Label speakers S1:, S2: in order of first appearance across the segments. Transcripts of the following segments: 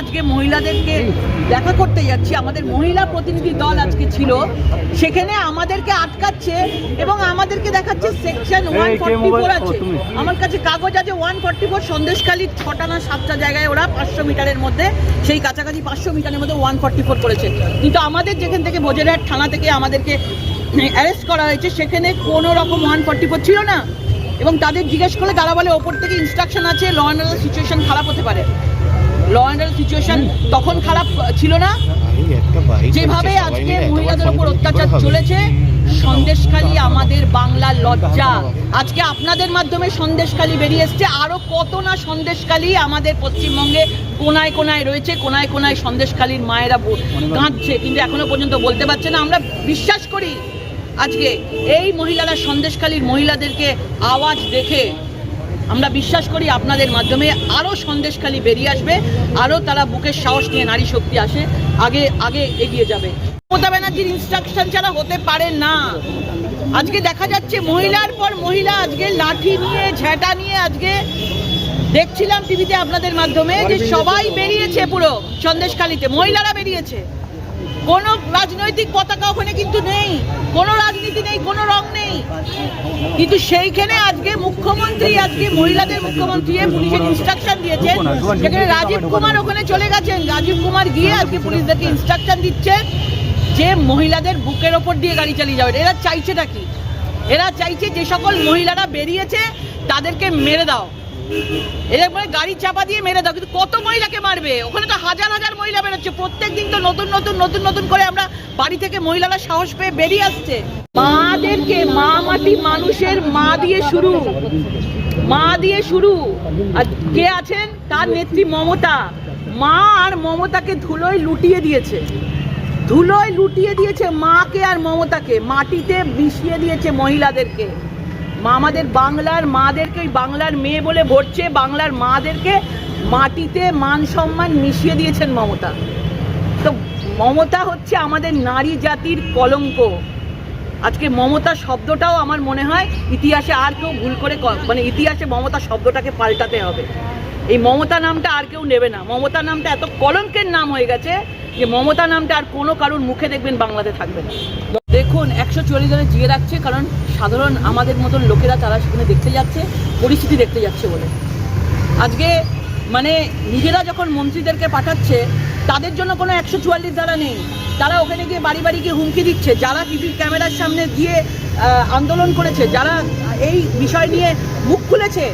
S1: আজকে মহিলাদেরকে দেখা করতে যাচ্ছি। আমাদের মহিলা প্রতিনিধি দল আজকে ছিল। সেখানে আমাদেরকে আটকাচ্ছে এবং আমাদেরকে দেখাচ্ছে সেকশন ওয়ান ফর্টি ফোর আছে। আমার কাছে কাগজ আছে ওয়ান ফর্টি ফোর সন্দেশখালীর ছটা না সাতটা জায়গায় ওরা পাঁচশো মিটারের মধ্যে সেই কাছাকাছি পাঁচশো মিটারের মধ্যে ওয়ান ফর্টি ফোর করেছে। কিন্তু আমাদের যেখান থেকে বোজেরহাট থানা থেকে আমাদেরকে অ্যারেস্ট করা হয়েছে সেখানে কোনো রকম ওয়ান ফর্টি ফোর ছিল না। এবং তাদের জিজ্ঞেস করলে তারা বলে ওপর থেকে ইনস্ট্রাকশন আছে ল অ্যান্ড সিচুয়েশন খারাপ হতে পারে। ল সিচুয়েশন তখন খারাপ ছিল না? যেভাবে আজকে মহিলাদের উপর অত্যাচার চলেছে, সন্দেশখালী আমাদের বাংলার লজ্জা। আজকে আপনাদের মাধ্যমে সন্দেশখালী বেরিয়ে এসছে। আরও কত না সন্দেশখালী আমাদের পশ্চিমবঙ্গে কোনায় কোনায় রয়েছে, কোনায় কোনায় সন্দেশখালীর মায়েরা কাঁদছে। কিন্তু এখনও পর্যন্ত বলতে পারছে না। আমরা বিশ্বাস করি আজকে এই মহিলারা, সন্দেশখালীর মহিলাদেরকে আওয়াজ দেখে আমরা বিশ্বাস করি আপনাদের মাধ্যমে আরও সন্দেশখালী বেরিয়ে আসবে আরও তারা বুকের সাহস নিয়ে নারী শক্তি আসে আগে আগে এগিয়ে যাবে। মমতা ব্যানার্জির ইনস্ট্রাকশন ছাড়া হতে পারে না। আজকে দেখা যাচ্ছে মহিলার পর মহিলা আজকে লাঠি নিয়ে ঝেঁটা নিয়ে আজকে দেখছিলাম টিভিতে আপনাদের মাধ্যমে যে সবাই বেরিয়েছে পুরো সন্দেশখালীতে মহিলারা বেরিয়েছে। কোনো রাজনৈতিক পতাকা ওখানে কিন্তু নেই। কোনো রাজনীতি নেই, কোনো রং নেই। কিন্তু সেইখানে আজকে মুখ্যমন্ত্রী, আজকে মহিলাদের মুখ্যমন্ত্রী পুলিশের ইনস্ট্রাকশন দিয়েছেন। সেখানে রাজীব কুমার ওখানে চলে গেছেন। রাজীব কুমার গিয়ে আজকে পুলিশদেরকে ইনস্ট্রাকশন দিচ্ছে যে মহিলাদের বুকের ওপর দিয়ে গাড়ি চালিয়ে যাবে এরা চাইছেটা কি? এরা চাইছে যে সকল মহিলারা বেরিয়েছে, তাদেরকে মেরে দাও। এদের গাড়ি চাপা দিয়ে মেরে দাও কত মহিলাকে মারবে? ওখানে তো হাজার হাজার মহিলা বেরোচ্ছে। প্রত্যেক দিন তো নতুন নতুন নতুন নতুন করে আমরা বাড়ি থেকে মহিলারা সাহস পেয়ে বেরিয়ে আসছে। মাদেরকে, মা মাটি মানুষের মা দিয়ে শুরু। মা দিয়ে শুরু। আর কে আছেন? তার নেত্রী মমতা। মা আর মমতাকে ধুলোয় লুটিয়ে দিয়েছে। ধুলোয় লুটিয়ে দিয়েছে মাকে আর মমতাকে। মাটিতে মিশিয়ে দিয়েছে মহিলাদেরকে। মা আমাদের বাংলার মাদেরকে, ওই বাংলার মেয়ে বলে ভরছে, বাংলার মাদেরকে মাটিতে মান সম্মান মিশিয়ে দিয়েছেন মমতা। তো মমতা হচ্ছে আমাদের নারী জাতির কলঙ্ক। আজকে মমতা শব্দটাও আমার মনে হয় ইতিহাসে আর কেউ ভুল করে মানে ইতিহাসে মমতা শব্দটাকে পাল্টাতে হবে। এই মমতা নামটা আর কেউ নেবে না। মমতা নামটা এত কলঙ্কের নাম হয়ে গেছে যে মমতা নামটা আর কোনো কারোর মুখে দেখবেন বাংলাতে থাকবে না। দেখুন, একশো চল্লিশ জনে জিয়ে রাখছে, কারণ সাধারণ আমাদের মতন লোকেরা তারা সেখানে দেখতে যাচ্ছে, পরিস্থিতি দেখতে যাচ্ছে বলে। আজকে মানে নিজেরা যখন মন্ত্রীদেরকে পাঠাচ্ছে, তাদের জন্য কোনো একশো চুয়াল্লিশ ধারা নেই, তারা ওখানে গিয়ে বাড়ি বাড়ি গিয়ে হুমকি দিচ্ছে, যারা টিভির ক্যামেরার সামনে গিয়ে আন্দোলন করেছে, যারা এই বিষয় নিয়ে মুখ খুলেছে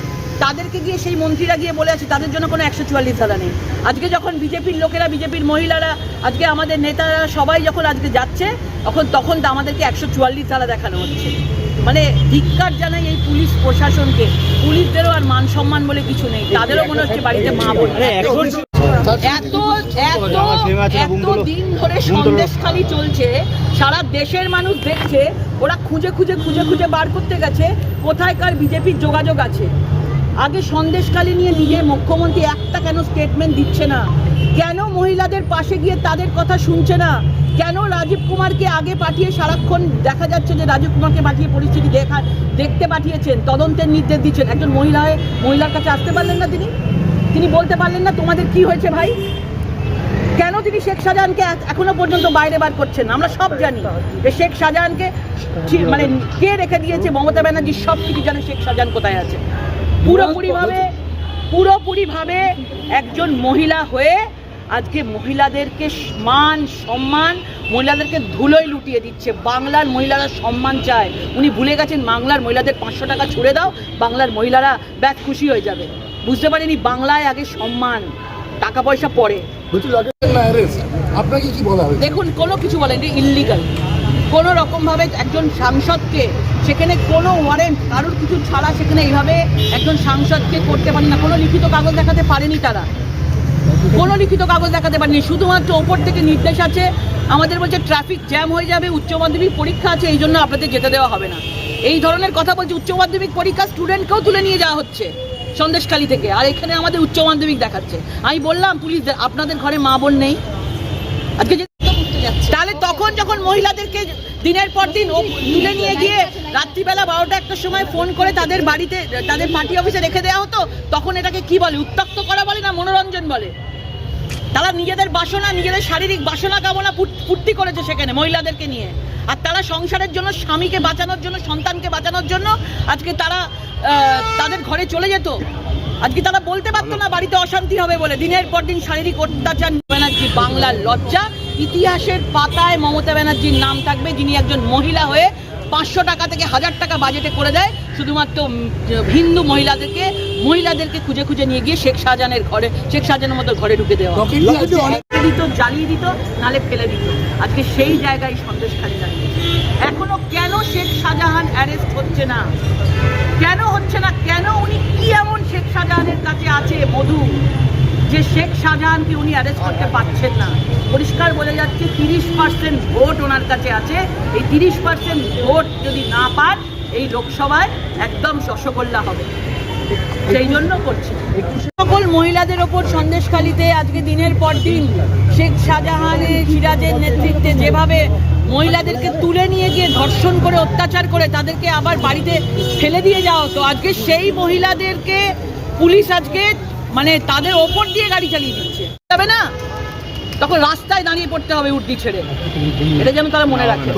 S1: তাদেরকে গিয়ে সেই মন্ত্রীরা গিয়ে বলে আছে তাদের জন্য কোনো একশো চুয়াল্লিশ ধারা নেই। আজকে যখন বিজেপির লোকেরা বিজেপির মহিলারা আজকে আমাদের নেতারা সবাই যখন আজকে যাচ্ছে তখন তখন তো আমাদেরকে একশো চুয়াল্লিশ ধারা দেখানো হচ্ছে। মানে ধিক্কার জানাই এই পুলিশ প্রশাসনকে। পুলিশদেরও আর মান সম্মান বলে কিছু নেই। তাদেরও মনে হচ্ছে বাড়িতে মা বোন এত এত এত দিন ধরে সন্দেশখালি চলছে। সারা দেশের মানুষ দেখছে ওরা খুঁজে খুঁজে খুঁজে খুঁজে বার করতে গেছে কোথায়কার বিজেপির যোগাযোগ আছে। আগে সন্দেশখালি নিয়ে নিজে মুখ্যমন্ত্রী একটা কেন স্টেটমেন্ট দিচ্ছে না? কেন মহিলাদের পাশে গিয়ে তাদের কথা শুনছে না? কেন রাজীব কুমারকে আগে পাঠিয়ে সারাক্ষণ দেখা যাচ্ছে যে রাজীব কুমারকে পাঠিয়ে পরিস্থিতি দেখা, দেখতে পাঠিয়েছেন, তদন্তের নির্দেশ দিচ্ছেন। একজন মহিলা হয়ে মহিলার কাছে আসতে পারলেন না তিনি? তিনি বলতে পারলেন না তোমাদের কি হয়েছে ভাই? কেন তিনি শেখ শাহজাহানকে এখনও পর্যন্ত বাইরে বার করছেন? আমরা সব জানি যে শেখ শাহজাহানকে মানে কে রেখে দিয়েছে? মমতা ব্যানার্জি সব কিছু জানে শেখ শাহজাহান কোথায় আছে। পুরোপুরিভাবে পুরোপুরিভাবে একজন মহিলা হয়ে আজকে মহিলাদেরকে মান সম্মান মহিলাদেরকে ধুলোয় লুটিয়ে দিচ্ছে। বাংলার মহিলারা সম্মান চায়। উনি ভুলে গেছেন বাংলার মহিলাদের পাঁচশো টাকা ছুড়ে দাও বাংলার মহিলারা ব্যাস খুশি হয়ে যাবে। বুঝতে পারেনি বাংলায় আগে সম্মান টাকা পয়সা পড়ে
S2: আপনাকে কি বলা
S1: দেখুন কোনো কিছু বলেন ইলিগাল কোনো রকমভাবে একজন সাংসদকে সেখানে কোনো ওয়ারেন্ট কারোর কিছু ছাড়া সেখানে এইভাবে একজন সাংসদকে করতে পারেন না। কোনো লিখিত কাগজ দেখাতে পারেনি তারা। কোনো লিখিত কাগজ দেখাতে পারেনি। শুধুমাত্র ওপর থেকে নির্দেশ আছে, আমাদের বলছে ট্রাফিক জ্যাম হয়ে যাবে, উচ্চ মাধ্যমিক পরীক্ষা আছে, এই জন্য আপনাদের যেতে দেওয়া হবে না। এই ধরনের কথা বলছে, উচ্চ মাধ্যমিক পরীক্ষা স্টুডেন্টকেও তুলে নিয়ে যাওয়া হচ্ছে সন্দেশখালী থেকে। আর এখানে আমাদের উচ্চ মাধ্যমিক দেখাচ্ছে। আমি বললাম, পুলিশ, আপনাদের ঘরে মা বোন নেই? আজকে তখন যখন মহিলাদেরকে দিনের পর দিন তুলে নিয়ে গিয়ে রাত্রিবেলা বারোটা একটার সময় ফোন করে তাদের বাড়িতে, তাদের পার্টি অফিসে রেখে দেওয়া হতো, তখন এটাকে কি বলে উত্তক্ত করা বলে না মনোরঞ্জন বলে? তারা নিজেদের বাসনা, নিজেদের শারীরিক বাসনা কামনা পূর- পূর্তি করেছে সেখানে মহিলাদেরকে নিয়ে। আর তারা সংসারের জন্য, স্বামীকে বাঁচানোর জন্য, সন্তানকে বাঁচানোর জন্য আজকে তারা তাদের ঘরে চলে যেত। আজকে তারা বলতে পারতো না, বাড়িতে অশান্তি হবে বলে। দিনের পর দিন শারীরিক অত্যাচার ব্যানার্জি বাংলার লজ্জা। ইতিহাসের পাতায় মমতা ব্যানার্জির নাম থাকবে যিনি একজন মহিলা হয়ে পাঁচশো টাকা থেকে হাজার টাকা বাজেটে করে দেয়। শুধুমাত্র হিন্দু মহিলাদেরকে মহিলাদেরকে খুঁজে খুঁজে নিয়ে গিয়ে শেখ শাহজাহানের ঘরে শেখ শাহজাহানের মতো ঘরে ঢুকে দেওয়া দিত জ্বালিয়ে দিত নালে ফেলে দিত। আজকে সেই জায়গায় সন্দেশ খালি দাঁড়িয়ে এখনও কেন শেখ শাহজাহান অ্যারেস্ট হচ্ছে না? কেন হচ্ছে না? কেন উনি কি এমন শেখ শাহজাহানের কাছে আছে? মধু। যে শেখ শাহজাহানকে উনি অ্যারেস্ট করতে পারছেন না। পরিষ্কার বলে যাচ্ছে, তিরিশ পার্সেন্ট ভোট ওনার কাছে আছে। এই তিরিশ পার্সেন্ট ভোট যদি না পান, এই লোকসভায় একদম রসগোল্লা হবে। সেই জন্য করছে। সকল মহিলাদের ওপর সন্দেশখালিতে আজকে দিনের পর দিন শেখ শাহজাহানের, সিরাজের নেতৃত্বে যেভাবে মহিলাদেরকে তুলে নিয়ে গিয়ে ধর্ষণ করে, অত্যাচার করে, তাদেরকে আবার বাড়িতে ফেলে দিয়ে যাওয়া হতো, আজকে সেই মহিলাদেরকে পুলিশ আজকে মানে তাদের ওপর দিয়ে গাড়ি চালিয়ে দিচ্ছে। যাবে না? তখন রাস্তায় দাঁড়িয়ে পড়তে হবে উর্দি ছেড়ে। এটা যেন তারা মনে রাখে।